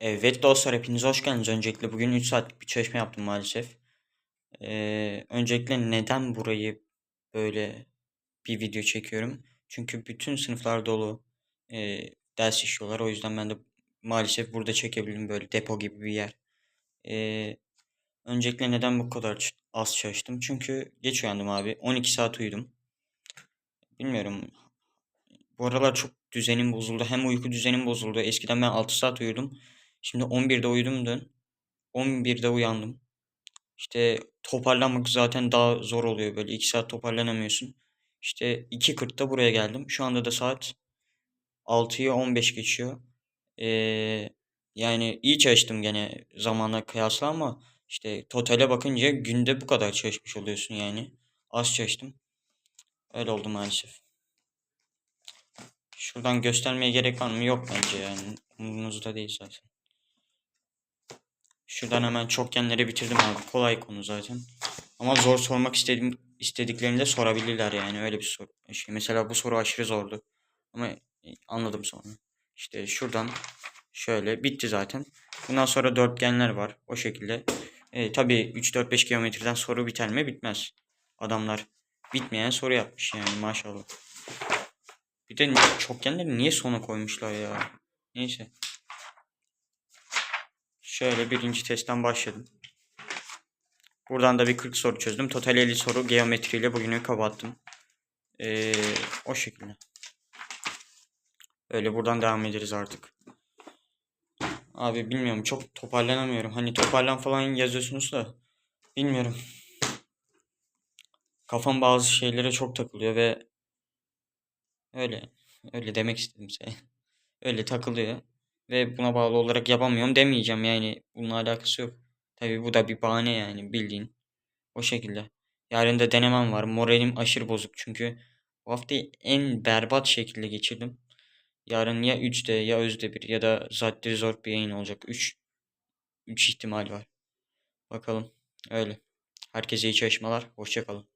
Evet dostlar hepiniz hoş geldiniz. Öncelikle bugün 3 saatlik bir çalışma yaptım maalesef. Ee, öncelikle neden burayı böyle bir video çekiyorum? Çünkü bütün sınıflar dolu e, ders işliyorlar. O yüzden ben de maalesef burada çekebildim böyle depo gibi bir yer. Ee, öncelikle neden bu kadar az çalıştım? Çünkü geç uyandım abi. 12 saat uyudum. Bilmiyorum. Bu aralar çok düzenim bozuldu. Hem uyku düzenim bozuldu. Eskiden ben 6 saat uyudum. Şimdi 11'de uyudum dün. 11'de uyandım. İşte toparlanmak zaten daha zor oluyor böyle 2 saat toparlanamıyorsun. İşte 2.40'da buraya geldim. Şu anda da saat 6'yı 15 geçiyor. Ee, yani iyi çalıştım gene zamana kıyasla ama işte totale bakınca günde bu kadar çalışmış oluyorsun yani. Az çalıştım. Öyle oldu maalesef. Şuradan göstermeye gerek var mı? Yok bence yani. Umurunuzda değil zaten. Şuradan hemen çokgenleri bitirdim abi. Kolay konu zaten. Ama zor sormak istediğim istediklerinde sorabilirler yani öyle bir soru. Şey, mesela bu soru aşırı zordu. Ama e, anladım sonra. İşte şuradan şöyle bitti zaten. Bundan sonra dörtgenler var. O şekilde. E, tabii 3-4-5 geometriden soru biter mi? Bitmez. Adamlar bitmeyen soru yapmış yani maşallah. Bir de çokgenleri niye sona koymuşlar ya? Neyse. Şöyle birinci testten başladım. Buradan da bir 40 soru çözdüm. Total 50 soru geometriyle bugünü kapattım. Ee, o şekilde. Öyle buradan devam ederiz artık. Abi bilmiyorum çok toparlanamıyorum. Hani toparlan falan yazıyorsunuz da bilmiyorum. Kafam bazı şeylere çok takılıyor ve öyle öyle demek istedim size. Öyle takılıyor ve buna bağlı olarak yapamıyorum demeyeceğim yani bununla alakası yok. Tabii bu da bir bahane yani bildiğin. O şekilde. Yarın da denemem var. Moralim aşırı bozuk çünkü bu haftayı en berbat şekilde geçirdim. Yarın ya 3'te ya Özde bir ya da Zaddi Zor bir yayın olacak. 3 3 ihtimal var. Bakalım. Öyle. Herkese iyi çalışmalar. Hoşça kalın.